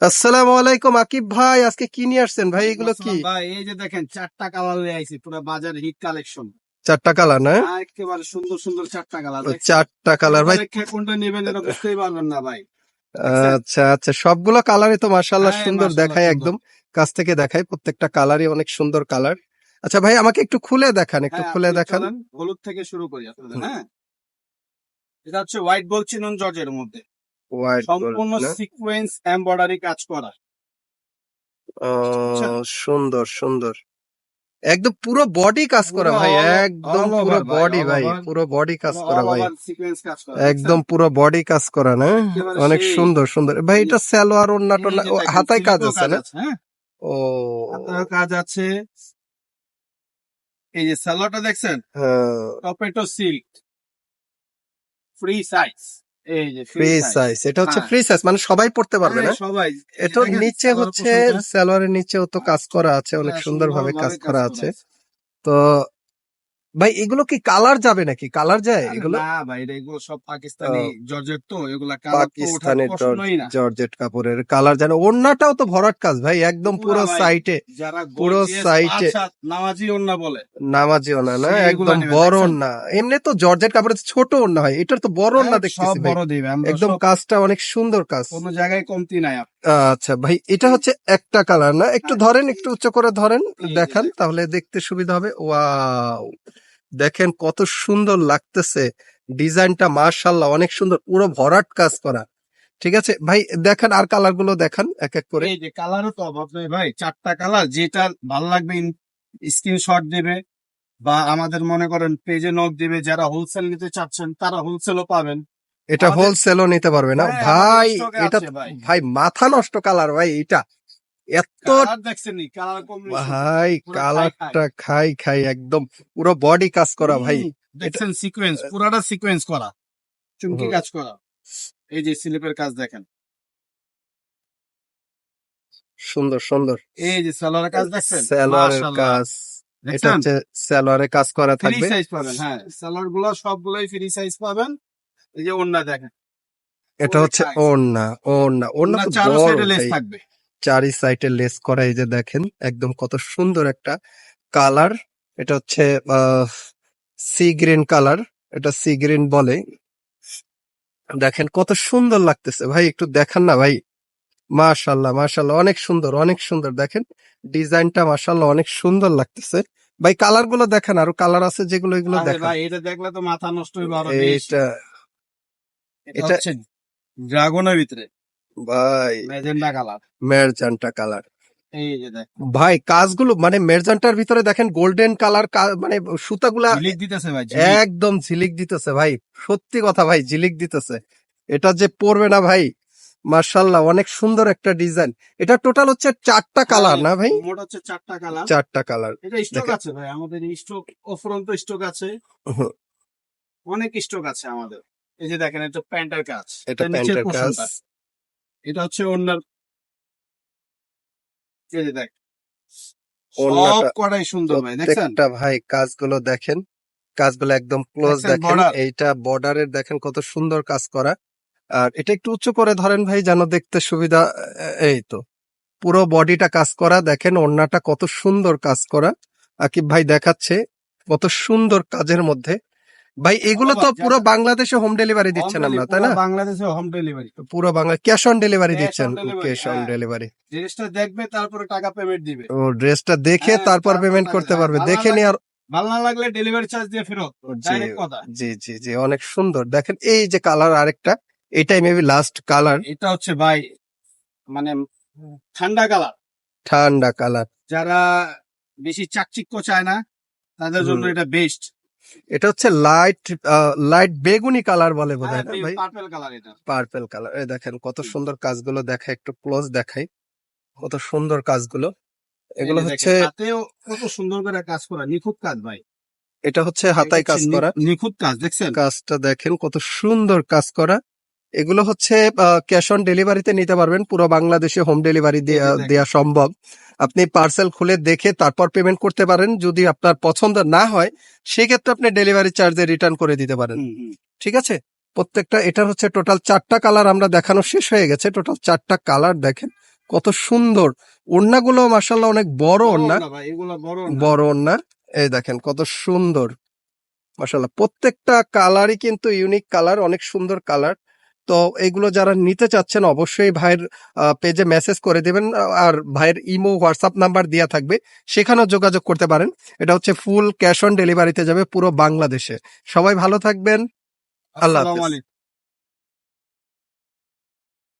আসসালামু আলাইকুম আকিব ভাই আজকে কি নিয়ে আসছেন ভাই? এগুলো কি? ভাই এই যে দেখেন চারটা কালার নিয়ে আইছি পুরো বাজার হিট কালেকশন। চারটা কালার না? একেবারে সুন্দর সুন্দর চারটা কালার চারটা কালার ভাই। কোনটা নেবেন এটা বুঝতেই পারবেন না ভাই। আচ্ছা আচ্ছা সবগুলো কালারই তো মাশাআল্লাহ হ্যাঁ, সুন্দর দেখায় একদম। কাছ থেকে দেখায় প্রত্যেকটা কালারই অনেক সুন্দর কালার। আচ্ছা ভাই আমাকে একটু খুলে দেখান একটু হ্যাঁ, খুলে দেখান। হলুদ থেকে শুরু করি আপনাদের হ্যাঁ? এটা হচ্ছে হোয়াইট বল চিনন জর্জের মধ্যে। সম্পূর্ণ সিকোয়েন্স এমব্রয়ডারি কাজ করা। সুন্দর সুন্দর। একদম পুরো বডি কাজ করা ভাই একদম পুরো বডি ভাই পুরো বডি কাজ করা ভাই। একদম পুরো বডি কাজ করা না? অনেক সুন্দর সুন্দর। ভাই এটা সালোয়ার ওন্না দেখেন, হাতায় কাজ আছে না? হ্যাঁ? ও। কাজ আছে। এই যে সালোয়ারটা দেখছেন? হ্যাঁ। টপেটো সিল্ক। Free size. এই যে ফ্রি সাইজ এটা হচ্ছে হ্যাঁ। ফ্রি সাইজ মানে সবাই পড়তে পারবে না? সবাই। এটা নিচে হচ্ছে। সালোয়ারের নিচেও তো কাজ করা আছে অনেক হ্যাঁ, সুন্দর ভাবে কাজ করা আছে। তো ভাই এগুলো কি কালার যাবে নাকি? কালার যায় এগুলো? না ভাই এটা এগুলো সব পাকিস্তানি জর্জেট তো এগুলা পাকিস্তানের জর্জেট কাপড়ের কালার জানো ওড়নাটাও তো ভরাট কাজ ভাই একদম পুরো সাইটে পুরো সাইটে। বাদশা, নামাজি ওন্না বলে। নামাজিও না না একদম বড়? ওড়না। এমনি তো জর্জেট কাপড়ের ছোট ওড়না হয় এটার তো বড় ওড়না হ্যাঁ, দেখতেছি সব ভাই। বড় দিবে একদম কাজটা অনেক সুন্দর কাজ। কোনো জায়গায় কমতি নাই আচ্ছা ভাই এটা হচ্ছে একটা কালার না? একটু হ্যাঁ। ধরেন একটু উচ্চ করে ধরেন দেখান তাহলে দেখতে সুবিধা হবে। ওয়াও! দেখেন কত সুন্দর লাগতেছে। ডিজাইনটা মাশাল্লাহ অনেক সুন্দর পুরো ভরাট কাজ করা। ঠিক আছে? ভাই দেখেন আর কালারগুলো দেখান এক এক করে। এই যে কালারও তো অভাব নেই ভাই চারটা কালার যেটা ভালো লাগবে স্ক্রিনশট দেবে বা আমাদের মনে করেন পেজে নক দিবে যারা হোলসেল নিতে চাচ্ছেন তারা হোলসেলও পাবেন। এটা হোলসেলও নিতে পারবে না। হ্যাঁ, ভাই এটা। ভাই। মাথা নষ্ট কালার ভাই এটা এত ভাই কালারটা খাই খাই একদম পুরো বডি কাজ করা ভাই। দেখছেন সিকোয়েন্স পুরাটা সিকোয়েন্স করা। চুমকি কাজ করা। এই যে স্লিপের কাজ দেখেন। সুন্দর সুন্দর। এই যে সালোয়ারের কাজ দেখছেন? সালোয়ারের কাজ। এটা হচ্ছে সালোয়ারে কাজ করা ফ্রি সাইজ পাবেন হ্যাঁ। সালোয়ারগুলো সবগুলোই ফ্রি সাইজ পাবেন। এই যে ওন্না দেখেন। এটা হচ্ছে ওড়না ওন্না তো বড় সাইডে লেস থাকবে। চারি সাইডে লেস করা এই যে দেখেন একদম কত সুন্দর একটা কালার এটা হচ্ছে সি গ্রিন কালার এটা সি গ্রিন বলে। দেখেন কত সুন্দর লাগতেছে। ভাই একটু দেখান না ভাই। মাশাল্লাহ মাশাল্লাহ অনেক সুন্দর অনেক সুন্দর। দেখেন ডিজাইনটা মাশাল্লাহ অনেক সুন্দর লাগতেছে। ভাই কালারগুলো দেখেন আরও কালার আছে যেগুলো এগুলো দেখেন। ভাই এটা দেখলে তো মাথা নষ্ট আরও এটা এটা- ড্রাগনের ভিতরে। ভাই ম্যাজেন্ডা কালার। মেরজান্টা কালার। এই যে ভাই কাজগুলো মানে মেরজান্টার ভিতরে দেখেন গোল্ডেন কালার মানে সুতাগুলা ঝিলিক দিতেছে ভাই একদম ঝিলিক দিতেছে ভাই সত্যি কথা ভাই ঝিলিক দিতেছে। এটা যে পড়বে না ভাই মার্শাল্লাহ অনেক সুন্দর একটা ডিজাইন। এটা টোটাল হচ্ছে চারটা কালার না ভাই? মোট হচ্ছে চারটা কালার চারটা কালার এটা স্টক আছে ভাই আমাদের স্টক অফরন্ত স্টক আছে। অনেক স্টক আছে আমাদের। এই যে দেখেন এটা প্যান্টের কাজ। এটা প্যান্টের কাজ। এটা হচ্ছে অন্যার দেখ সব কটাই সুন্দর ভাই দেখছেন? ভাই কাজগুলো দেখেন কাজগুলো একদম ক্লোজ দেখেন এইটা বর্ডারের দেখেন কত সুন্দর কাজ করা। আর এটা একটু উচ্চ করে ধরেন ভাই যেন দেখতে সুবিধা এই তো। পুরো বডিটা কাজ করা দেখেন ওড়নাটা কত সুন্দর কাজ করা। আকিব ভাই দেখাচ্ছে কত সুন্দর কাজের মধ্যে ভাই এগুলো তো পুরো বাংলাদেশে হোম ডেলিভারি দিচ্ছেন আমরা তাই না? বাংলাদেশে হোম ডেলিভারি পুরো বাংলা ক্যাশ অন ডেলিভারি দিচ্ছেন ক্যাশ অন। ডেলিভারি জিনিসটা দেখবে তারপরে টাকা পেমেন্ট দিবে। ও ড্রেসটা দেখে হ্যাঁ, তারপর পেমেন্ট করতে পারবে। দেখে লাগে- আর ভালো না লাগলে ডেলিভারি চার্জ দিয়ে ফেরত। জি জি জি জি অনেক সুন্দর। দেখেন এই যে কালার আরেকটা এটাই মেবি লাস্ট কালার এটা হচ্ছে ভাই মানে ঠান্ডা কালার ঠান্ডা কালার যারা বেশি চাকচিক্য চায় না তাদের জন্য এটা বেস্ট এটা হচ্ছে লাইট লাইট বেগুনি কালার বলে বোধ হয় না ভাই? পার্পল কালার এটা। পার্পল কালার এই দেখেন কত সুন্দর কাজগুলো দেখা একটু ক্লোজ দেখাই। কত সুন্দর কাজগুলো। এগুলো হচ্ছে হাতেও কত সুন্দর করে কাজ করা নিখুঁত কাজ ভাই। এটা হচ্ছে হাতায় কাজ করা। নিখুঁত কাজ দেখছেন? কাজটা দেখেন কত সুন্দর কাজ করা। এগুলো হচ্ছে ক্যাশ অন ডেলিভারিতে নিতে পারবেন। পুরো বাংলাদেশে হোম ডেলিভারি। দেওয়া সম্ভব। আপনি পার্সেল খুলে দেখে তারপর পেমেন্ট করতে পারেন। যদি আপনার পছন্দ না হয় সেক্ষেত্রে আপনি ডেলিভারি চার্জে রিটার্ন করে দিতে পারেন। ঠিক আছে? প্রত্যেকটা এটার হচ্ছে টোটাল চারটা কালার আমরা দেখানো শেষ হয়ে গেছে। টোটাল চারটা কালার দেখেন কত সুন্দর। ওড়নাগুলো মাসাল্লাহ অনেক বড় ওড়না। বড় ওড়না। এই দেখেন কত সুন্দর। মাসাল্লাহ প্রত্যেকটা কালারই কিন্তু ইউনিক কালার অনেক সুন্দর কালার তো এগুলো যারা নিতে চাচ্ছেন, অবশ্যই ভাইয়ের পেজে মেসেজ করে দেবেন আর ভাইয়ের ইমো হোয়াটসঅ্যাপ নাম্বার দেওয়া থাকবে। সেখানেও যোগাযোগ করতে পারেন। এটা হচ্ছে ফুল ক্যাশ অন ডেলিভারিতে যাবে পুরো বাংলাদেশে। সবাই ভালো থাকবেন। আল্লাহ